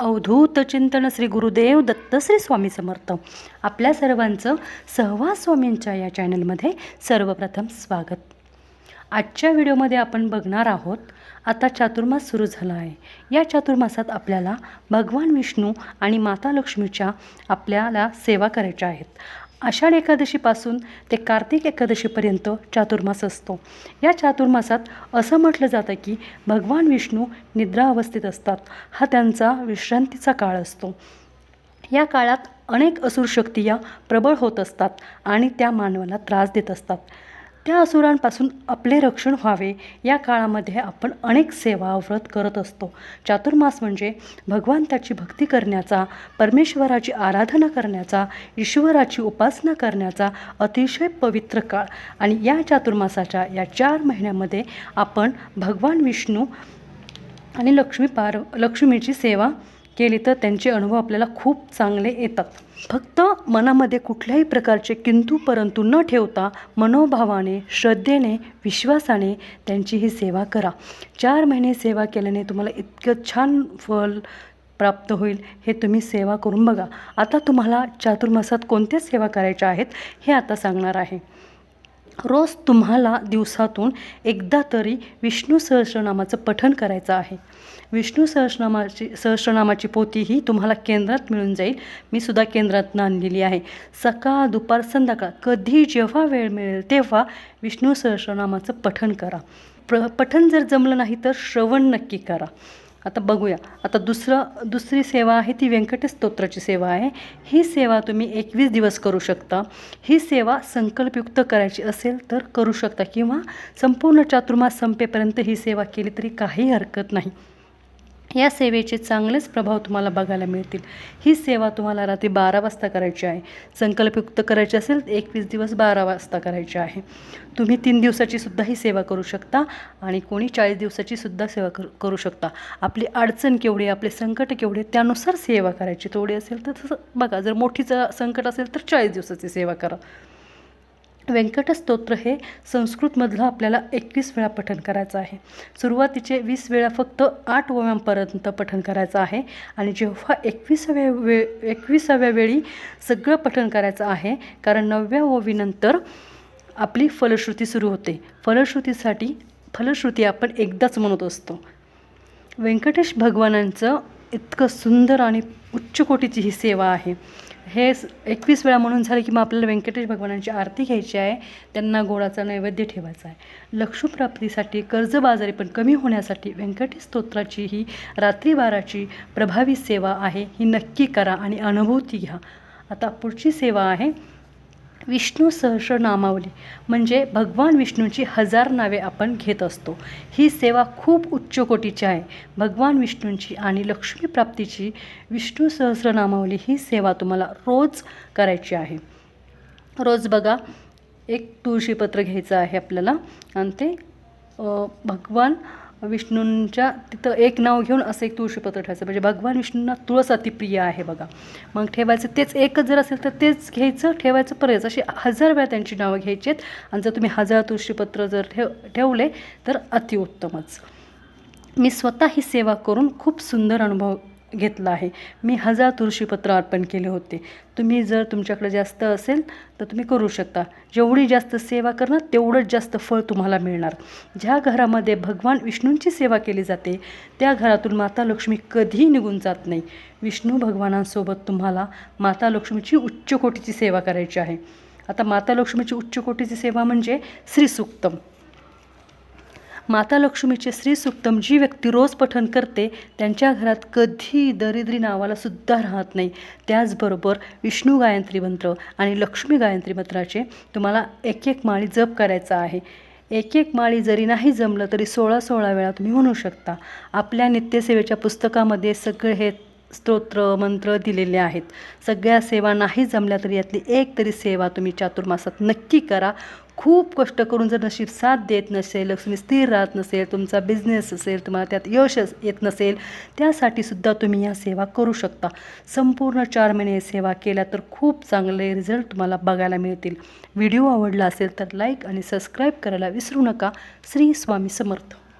अवधूत चिंतन श्री गुरुदेव दत्त श्री स्वामी समर्थ. आपल्या सर्वांचं सहवास स्वामींच्या या चॅनलमध्ये सर्वप्रथम स्वागत. आजच्या व्हिडिओमध्ये आपण बघणार आहोत आता चातुर्मास सुरू झाला आहे या चातुर्मासात आपल्याला भगवान विष्णू आणि माता लक्ष्मीच्या आपल्याला सेवा करायच्या आहेत. आषाढ एकादशीपासून ते कार्तिक एकादशीपर्यंत चातुर्मास असतो. या चातुर्मासात असं म्हटलं जातं की भगवान विष्णू निद्रा अवस्थेत असतात. हा त्यांचा विश्रांतीचा काळ असतो. या काळात अनेक असुर शक्ती या प्रबळ होत असतात आणि त्या मानवाला त्रास देत असतात. त्या असुरांपासून आपले रक्षण व्हावे या काळामध्ये आपण अनेक सेवा व्रत करत असतो. चातुर्मास म्हणजे भगवंताची भक्ती करण्याचा परमेश्वराची आराधना करण्याचा ईश्वराची उपासना करण्याचा अतिशय पवित्र काळ. आणि या चातुर्मासाच्या या चार महिन्यामध्ये आपण भगवान विष्णू आणि लक्ष्मी पार लक्ष्मीची सेवा केली तर त्यांचे अनुभव आपल्याला खूप चांगले येतात. फक्त मनामध्ये कुठल्याही प्रकारचे किंतु परंतु न ठेवता मनोभावाने श्रद्धेने विश्वासाने त्यांची ही सेवा करा. चार महिने सेवा केल्याने तुम्हाला इतकं छान फल प्राप्त होईल हे तुम्ही सेवा करून बघा. आता तुम्हाला चातुर्मासात कोणत्या सेवा करायच्या आहेत हे आता सांगणार आहे. रोज तुम्हाला दिवसातून एकदा तरी विष्णू सहस्रनामाचं पठण करायचं आहे. विष्णू सहस्रनामाची सहस्रनामाची पोती ही तुम्हाला केंद्रात मिळून जाईल. मी सुद्धा केंद्रातनं आणलेली आहे. सकाळ दुपार संध्याकाळ कधी जेव्हा वेळ मिळेल तेव्हा विष्णू सहस्रनामाचं पठण करा. प्र पठण जर जमलं नाही तर श्रवण नक्की करा. आता बघूया. आता दुसरं दुसरी सेवा आहे ती व्यंकटेश स्तोत्राची सेवा आहे. ही सेवा तुम्ही एकवीस दिवस करू शकता. ही सेवा संकल्पयुक्त करायची असेल तर करू शकता किंवा संपूर्ण चातुर्मास संपेपर्यंत ही सेवा केली तरी काही हरकत नाही. या सेवेचे चांगलेच प्रभाव तुम्हाला बघायला मिळतील. ही सेवा तुम्हाला रात्री बारा वाजता करायची आहे. संकल्पयुक्त करायची असेल तर एकवीस दिवस बारा वाजता करायची आहे. तुम्ही तीन दिवसाची सुद्धा ही सेवा करू शकता आणि कोणी चाळीस दिवसाची सुद्धा सेवा करू करू शकता. आपली अडचण केवढी आपले संकट केवढे त्यानुसार सेवा करायची. थोडी असेल तर तसं बघा जर मोठीचं संकट असेल तर चाळीस दिवसाची सेवा करा. व्यंकटस्तोत्र हे संस्कृतमधलं आपल्याला एकवीस वेळा पठण करायचं आहे. सुरुवातीचे वीस वेळा फक्त आठ ओव्यांपर्यंत पठण करायचं आहे. आणि जेव्हा एकविसाव्या वे एकविसाव्या वेळी सगळं पठण करायचं आहे कारण नवव्या ओवीनंतर आपली फलश्रुती सुरू होते. फलश्रुतीसाठी फलश्रुती आपण एकदाच म्हणत असतो. व्यंकटेश भगवानांचं इतकं सुंदर आणि उच्च कोटीची ही सेवा आहे. हे स- एकवीस वेळा म्हणून झालं की मग आपल्याला व्यंकटेश भगवानांची आरती घ्यायची आहे. त्यांना गोडाचा नैवेद्य ठेवायचा आहे. लक्ष्मीप्राप्तीसाठी कर्जबाजारी पण कमी होण्यासाठी व्यंकटेश स्तोत्राची ही रात्री बाराची प्रभावी सेवा आहे. ही नक्की करा आणि अनुभूती घ्या. आता पुढची सेवा आहे. विष्णू सहस्रनामावली म्हणजे भगवान विष्णूची हजार नावे आपण घेत असतो. ही सेवा खूप उच्च कोटीची आहे. भगवान विष्णूंची आणि लक्ष्मी प्राप्तीची विष्णू सहस्रनामावली ही सेवा तुम्हाला रोज करायची आहे. रोज बघा एक तुळशीपत्र घ्यायचं आहे आपल्याला. आणि ते भगवान विष्णूंच्या तिथं एक नाव घेऊन असं एक तुळशीपत्र ठेवायचं. म्हणजे भगवान विष्णूंना तुळस अतिप्रिय आहे बघा. मग ठेवायचं तेच एकच जर असेल तर तेच घ्यायचं ठेवायचं परत. अशी हजार वेळा त्यांची नावं घ्यायची आहेत आणि जर तुम्ही हजार तुळशीपत्र जर ठेव ठेवले तर अतिउत्तमच. मी स्वतः ही सेवा करून खूप सुंदर अनुभव घेतला आहे. मी हजार तुळशीपत्र अर्पण केले होते. तुम्ही जर तुमच्याकडे जास्त असेल तर तुम्ही करू शकता. जेवढी जास्त सेवा करणार तेवढंच जास्त फळ तुम्हाला मिळणार. ज्या घरामध्ये भगवान विष्णूंची सेवा केली जाते त्या घरातून माता लक्ष्मी कधीही निघून जात नाही. विष्णू भगवानांसोबत तुम्हाला माता लक्ष्मीची उच्च कोटीची सेवा करायची आहे. आता माता लक्ष्मीची उच्च कोटीची सेवा म्हणजे श्रीसुक्तम. माता लक्ष्मीचे श्री सुक्तम जी व्यक्ती रोज पठन करते त्यांच्या घरात कधी दरिद्री नावाला सुद्धा राहत नाही. त्याचबरोबर विष्णू गायत्री मंत्र आणि लक्ष्मी गायत्री मंत्राचे तुम्हाला एक एक माळी जप करायचा आहे. एक एक माळी जरी नाही जमलं तरी सोळा सोळा वेळा तुम्ही म्हणू शकता. आपल्या नित्यसेवेच्या पुस्तकामध्ये सगळे हे स्तोत्र मंत्र दिलेले आहेत. सगळ्या सेवा नाही जमल्या तरी यातली एक तरी सेवा तुम्ही चातुर्मासात नक्की करा. खूप कष्ट करून जर नशीब साथ देत नसेल लक्ष्मी स्थिर राहत नसेल तुमचा बिझनेस असेल तुम्हाला त्यात यश येत नसेल त्यासाठी सुद्धा तुम्ही या सेवा करू शकता. संपूर्ण चार महिने सेवा केल्या तर खूप चांगले रिझल्ट तुम्हाला बघायला मिळतील. व्हिडिओ आवडला असेल तर लाईक आणि सबस्क्राईब करायला विसरू नका. श्री स्वामी समर्थ.